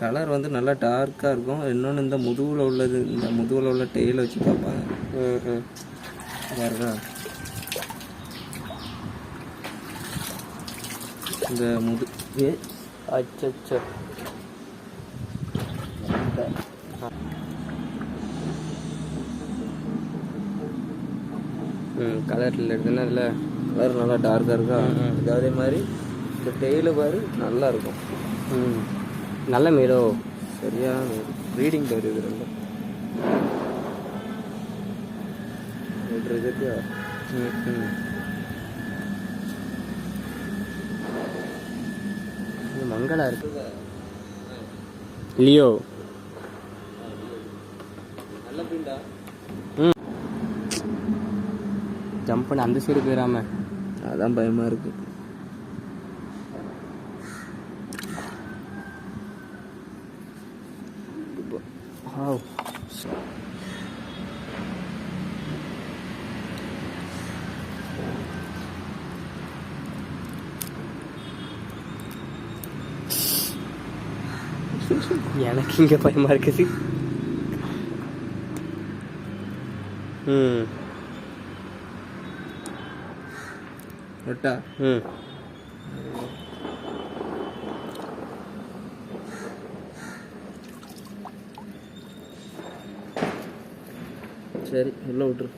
Colour வந்து நல்லா டார்க்காக இருக்கும். இன்னொன்று இந்த முதுகில் உள்ளது இந்த முதுகில் உள்ள டெய்ல வச்சு பார்ப்பாங்க. பாருங்க. இந்த முது ஏ? அச்சோ ம் கலரில் எடுத்துன்னா அதில் கலர் நல்லா டார்க்காக இருக்கா? அதே மாதிரி இந்த டெய்ல பாரு நல்லா இருக்கும். ம். நல்ல மீடோ சரியான ப்ரீடிங் பேர் இது ரெண்டும் இது இருக்கு ம் ம். இது மங்களா இருக்கு. லியோ. நல்ல ப்ரீடா ம். ஜம்ப் பண்ணி அந்த சைடு போயிடாம அதான் பயமா இருக்கு. வாவ் எனக்கு இங்கே பயமா இருக்குது ம் விட்டா ம் சரி உள்ள விட்டுரு.